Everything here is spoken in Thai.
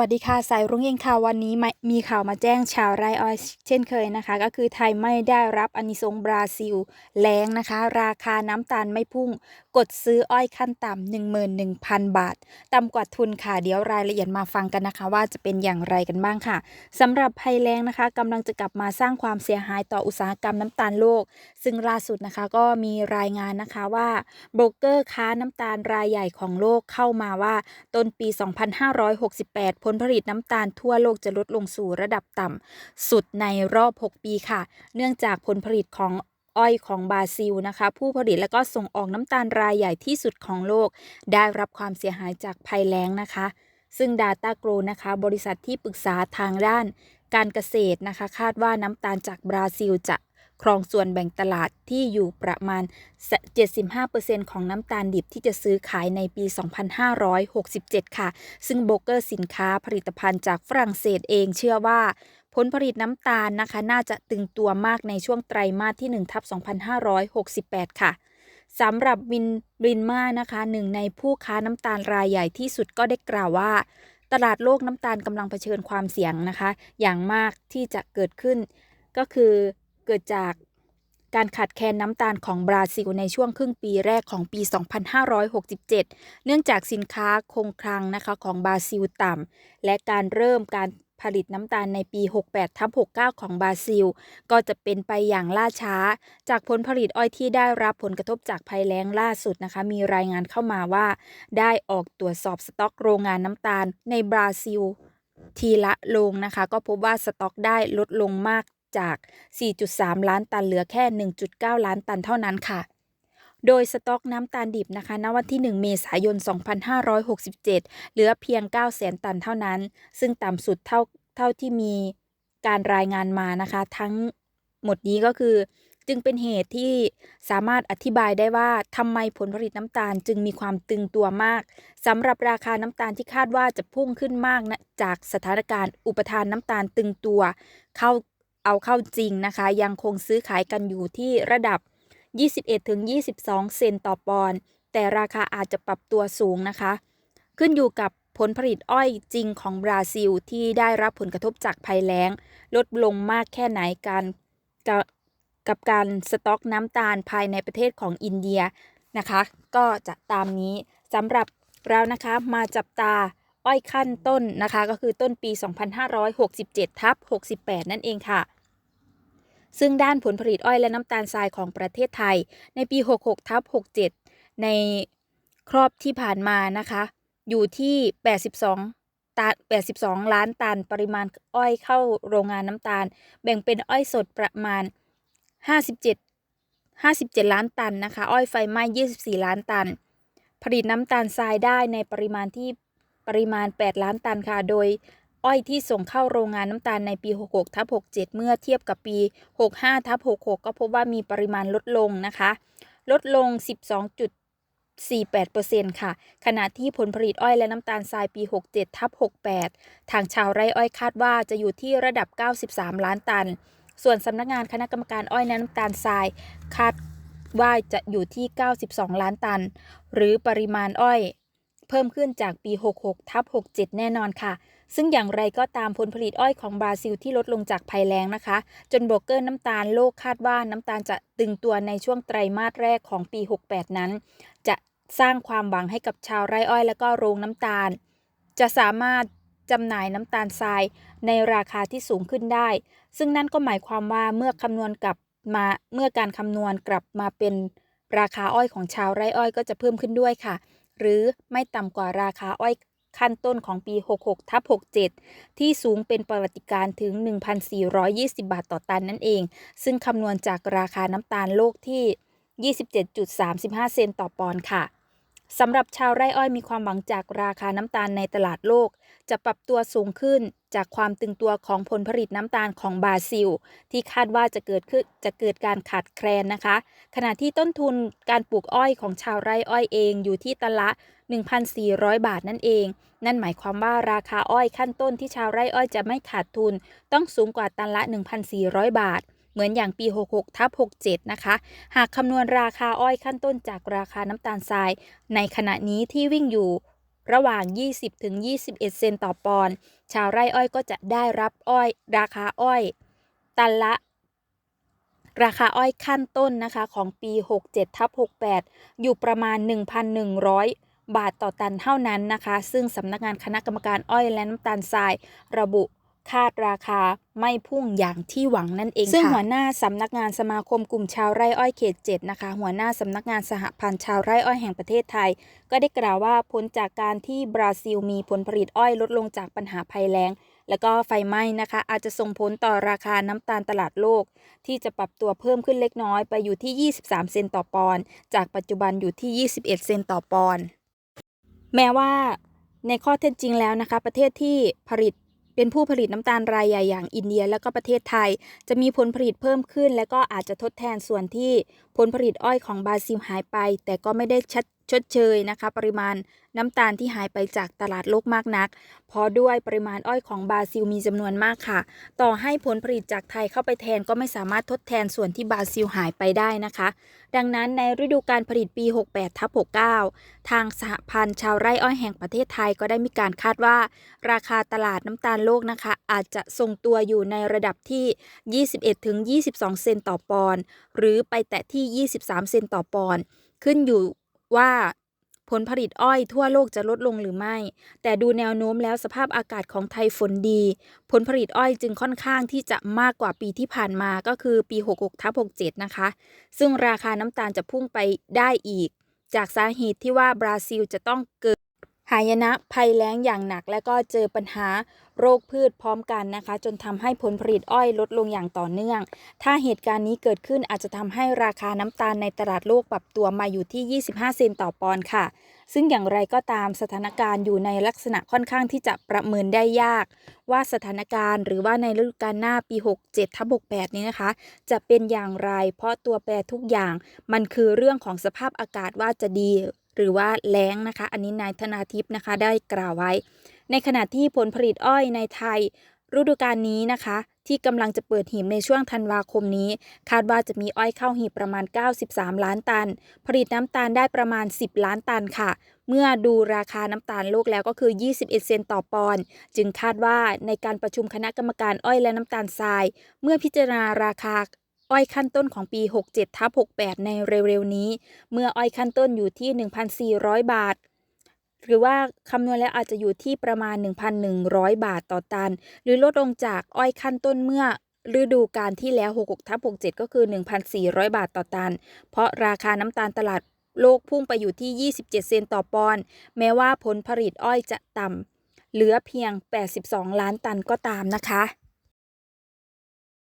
วัสดีค่ะสายรุ่งเองค่ะวันนี้มีข่าวมาแจ้งชาวไร่อ้อยเช่นเคยนะคะ ก็คือไทยไม่ได้รับอนิสงส์บราซิลแรงนะคะ ราคาน้ำตาลไม่พุ่ง กดซื้ออ้อยขั้นต่ำ11,000 บาท ต่ำกว่าทุนค่ะ เดี๋ยวรายละเอียดมาฟังกันนะคะ ว่าจะเป็นอย่างไรกันบ้างค่ะสำหรับภัยแรงนะคะกำลังจะกลับมาสร้างความเสียหายต่ออุตสาหกรรมน้ำตาลโลก ซึ่งล่าสุดนะคะก็มีรายงานนะคะว่าโบรกเกอร์ค้าน้ำตาลรายใหญ่ของโลกเข้ามาว่าต้นปี 2568 ผลผลิตน้ำตาลทั่วโลกจะลดลงสู่ระดับต่ำสุดในรอบ 6 ปีค่ะ เนื่องจากผลผลิตของ อ้อยของบราซิลนะคะผู้ผลิตและก็ส่งออกน้ำตาลรายใหญ่ที่สุดของโลก ได้รับความเสียหายจากภัยแล้งนะคะ ซึ่ง Data g r o นะคะ บริษัทที่ปรึกษาทางด้านการเกษตรนะคะ คาดว่าน้ำตาลจากบราซิลจะครองส่วนแบ่งตลาดที่อยู่ประมาณ 75%ของน้ำตาลดิบที่จะซื้อขายในปี 2567 ค่ะ ซึ่งโบรกเกอร์สินค้าผลิตภัณฑ์จากฝรั่งเศสเองเชื่อว่า ผลผลิตน้ำตาลนะคะ น่าจะตึงตัวมากในช่วงไตรมาสที่1ทับ2568 ค่ะสำหรับวินบินมานะคะหนึ่งในผู้ค้าน้ำตาลรายใหญ่ที่สุดก็ได้กล่าวว่า ตลาดโลกน้ำตาลกำลังเผชิญความเสี่ยงนะคะ อย่างมากที่จะเกิดขึ้น ก็คือเกิดจากการขาดแคลนน้ำตาลของบราซิลในช่วงครึ่งปีแรกของปี 2567 เนื่องจากสินค้าคงคลังนะคะของบราซิลต่ำและการเริ่มการ ผลิตน้ำตาลในปี 68ทับ69 ของบราซิล ก็จะเป็นไปอย่างล่าช้า จากผลผลิตอ้อยที่ได้รับผลกระทบจากภัยแล้งล่าสุดนะคะ มีรายงานเข้ามาว่า ได้ออกตรวจสอบสต็อกโรงงานน้ำตาลในบราซิล ทีละโรงนะคะ ก็พบว่าสต็อกได้ลดลงมากจาก 4.3 ล้านตันเหลือแค่ 1.9 ล้านตันเท่านั้นค่ะ โดยสต็อกน้ำตาลดิบนะคะ ณ วันที่ 1 เมษายน 2567 เหลือเพียง 9 0 0 0 0ตันเท่านั้น ซึ่งต่ำสุดเท่าเท่าที่มีการรายงานมานะคะ ทั้งหมดนี้ก็คือจึงเป็นเหตุที่สามารถอธิบายได้ว่าทำไมผลผลิตน้ำตาลจึงมีความตึงตัวมากสำหรับราคาน้ำตาลที่คาดว่าจะพุ่งขึ้นมากนะจากสถานการณ์อุปทานน้ำตาลตึงตัว เข้าเอาเข้าจริงนะคะ ยังคงซื้อขายกันอยู่ที่ระดับ 21-22 เซนต์ต่อปอนด์แต่ราคาอาจจะปรับตัวสูงนะคะ ขึ้นอยู่กับผลผลิตอ้อยจริงของบราซิลที่ได้รับผลกระทบจากภัยแล้ง ลดลงมากแค่ไหนการกับการสต็อกน้ำตาลภายในประเทศของอินเดียนะคะ ก็จะตามนี้สำหรับเรานะคะมาจับตาอ้อยขั้นต้นนะคะ ก็คือต้นปี 2567 ทับ 68 นั่นเองค่ะ ซึ่งด้านผลผลิตอ้อยและน้ำตาลทรายของประเทศไทย ในปี 66ทับ67 ในครอบที่ผ่านมานะคะ อยู่ที่ 82ตัน82 ล้านตัน ปริมาณอ้อยเข้าโรงงานน้ำตาล แบ่งเป็นอ้อยสดประมาณ 57 57 ล้านตันนะคะ อ้อยไฟไหม้ 24 ล้านตัน ผลิตน้ำตาลทรายได้ในปริมาณที่ปริมาณ 8 ล้านตันค่ะ โดย อ้อยที่ส่งเข้าโรงงานน้ำตาลในปี 66ทับ67 เมื่อเทียบกับปี 65ทับ66 ก็พบว่ามีปริมาณลดลงนะคะ ลดลง 12.48%ค่ะ ขณะที่ผลผลิตอ้อยและน้ำตาลทรายปี 67ทับ68 ทางชาวไร่อ้อยคาดว่าจะอยู่ที่ระดับ 93 ล้านตัน ส่วนสำนักงานคณะกรรมการอ้อยและน้ำตาลทรายคาดว่าจะอยู่ที่ 92 ล้านตัน หรือปริมาณอ้อย เพิ่มขึ้นจากปี 66ทับ67 แน่นอนค่ะ ซึ่งอย่างไรก็ตามผลผลิตอ้อยของบราซิลที่ลดลงจากภัยแล้งนะคะ จนโบรกเกอร์น้ำตาลโลกคาดว่าน้ำตาลจะตึงตัวในช่วงไตรมาสแรกของปี 68 นั้น จะสร้างความหวังให้กับชาวไร่อ้อยและก็โรงน้ำตาล จะสามารถจำหน่ายน้ำตาลทรายในราคาที่สูงขึ้นได้ ซึ่งนั่นก็หมายความว่าเมื่อคำนวณกลับมาเมื่อการคำนวณกลับมาเป็นราคาอ้อยของชาวไร่อ้อยก็จะเพิ่มขึ้นด้วยค่ะ หรือไม่ต่ำกว่าราคาอ้อย ขั้นต้นของปี 66ทับ67 ที่สูงเป็นประวัติการถึง 1,420 บาทต่อตันนั่นเอง ซึ่งคำนวณจากราคาน้ำตาลโลกที่ 27.35 เซนต์ต่อปอนด์ค่ะสำหรับชาวไร่อ้อยมีความหวังจากราคาน้ำตาลในตลาดโลก จะปรับตัวสูงขึ้นจากความตึงตัวของผลผลิตน้ำตาลของบราซิล ที่คาดว่าจะเกิดขึ้นจะเกิดการขาดแคลนนะคะ ขณะที่ต้นทุนการปลูกอ้อยของชาวไร่อ้อยเองอยู่ที่ตันละ 1,400 บาทนั่นเอง นั่นหมายความว่าราคาอ้อยขั้นต้นที่ชาวไร่อ้อยจะไม่ขาดทุน ต้องสูงกว่าตันละ 1,400 บาท เหมือนอย่างปี 66ทับ67 นะคะ หากคำนวณราคาอ้อยขั้นต้นจากราคาน้ำตาลทราย ในขณะนี้ที่วิ่งอยู่ระหว่าง 20ถึง21 เซนต์ต่อปอนด์ ชาวไร่อ้อยก็จะได้รับอ้อย ราคาอ้อย ตันละ ราคาอ้อยขั้นต้นนะคะของปี 67ทับ68 อยู่ประมาณ 1,100 บาทต่อตันเท่านั้นนะคะ ซึ่งสำนักงานคณะกรรมการอ้อยและน้ำตาลทราย ระบุคาดราคาไม่พุ่งอย่างที่หวังนั่นเองซึ่งหัวหน้าสำนักงานสมาคมกลุ่มชาวไร่อ้อยเขต7นะคะ หัวหน้าสำนักงานสหพันธ์ชาวไร่อ้อยแห่งประเทศไทย ก็ได้กล่าวว่าผลจากการที่บราซิลมีผลผลิตอ้อยลดลงจากปัญหาภัยแล้ง แล้วก็ไฟไหม้นะคะ อาจจะส่งผลต่อราคาน้ำตาลตลาดโลก ที่จะปรับตัวเพิ่มขึ้นเล็กน้อยไปอยู่ที่ 23 เซนต์ต่อปอนด์จากปัจจุบันอยู่ที่ 21 เซนต์ต่อปอนด์ แม้ว่าในข้อเท็จจริงแล้วนะคะ ประเทศที่ผลิตเป็นผู้ผลิตน้ำตาลรายใหญ่อย่างอินเดีย และก็ประเทศไทย จะมีผลผลิตเพิ่มขึ้น และก็อาจจะทดแทนส่วนที่ผลผลิตอ้อยของบราซิลหายไป แต่ก็ไม่ได้ชัด ชดเชยนะคะ ปริมาณน้ำตาลที่หายไปจากตลาดโลกมากนัก เพราะด้วยปริมาณอ้อยของบราซิลมีจำนวนมากค่ะ ต่อให้ผลผลิตจากไทยเข้าไปแทนก็ไม่สามารถทดแทนส่วนที่บราซิลหายไปได้นะคะ ดังนั้นในฤดูการผลิตปี 68ทับ69 ทางสหพันธ์ชาวไร่อ้อยแห่งประเทศไทยก็ได้มีการคาดว่า ราคาตลาดน้ำตาลโลกนะคะ อาจจะทรงตัวอยู่ในระดับที่ 21-22 เซนต์ต่อปอนด์หรือไปแตะที่ 23 เซนต์ต่อปอนด์ขึ้นอยู่ ว่าผลผลิตอ้อยทั่วโลกจะลดลงหรือไม่ แต่ดูแนวโน้มแล้วสภาพอากาศของไทยฝนดี ผลผลิตอ้อยจึงค่อนข้างที่จะมากกว่าปีที่ผ่านมาก็คือปี 66ทับ67 นะคะ ซึ่งราคาน้ำตาลจะพุ่งไปได้อีก จากสาเหตุที่ว่าบราซิลจะต้องเกิด หายนะภัยแล้งอย่างหนัก และก็เจอปัญหาโรคพืชพร้อมกันนะคะ จนทำให้ผลผลิตอ้อยลดลงอย่างต่อเนื่อง ถ้าเหตุการณ์นี้เกิดขึ้นอาจจะทำให้ราคาน้ำตาลในตลาดโลกปรับตัวมาอยู่ที่ 25 เซนต์ต่อปอนด์ค่ะ ซึ่งอย่างไรก็ตามสถานการณ์อยู่ในลักษณะค่อนข้างที่จะประเมินได้ยาก ว่าสถานการณ์หรือว่าในฤดูกาลหน้าปี 67ทับ68 นี้นะคะ จะเป็นอย่างไร เพราะตัวแปรทุกอย่าง มันคือเรื่องของสภาพอากาศว่าจะดี หรือว่าแล้งนะคะ อันนี้นายธนาทิพย์นะคะได้กล่าวไว้ ในขณะที่ผลผลิตอ้อยในไทย ฤดูกาลนี้นะคะ ที่กำลังจะเปิดหีบในช่วงธันวาคมนี้ คาดว่าจะมีอ้อยเข้าหีบประมาณ 93 ล้านตัน ผลิตน้ำตาลได้ประมาณ 10 ล้านตันค่ะเมื่อดูราคาน้ำตาลโลกแล้วก็คือ 21 เซนต์ต่อปอนด์ จึงคาดว่าในการประชุมคณะกรรมการอ้อยและน้ำตาลทราย เมื่อพิจารณาราคา อ้อยขั้นต้นของปี 67ทับ68 ในเร็วๆนี้ เมื่ออ้อยขั้นต้นอยู่ที่ 1,400 บาท หรือว่าคำนวณแล้วอาจจะอยู่ที่ประมาณ 1,100 บาทต่อตัน หรือลดลงจากอ้อยขั้นต้นเมื่อฤดูกาลที่แล้ว 66ทับ67 ก็คือ 1,400 บาทต่อตัน เพราะราคาน้ำตาลตลาดโลกพุ่งไปอยู่ที่ 27 เซนต์ต่อปอนด์ แม้ว่าผลผลิตอ้อยจะต่ำ เหลือเพียง 82 ล้านตันก็ตามนะคะ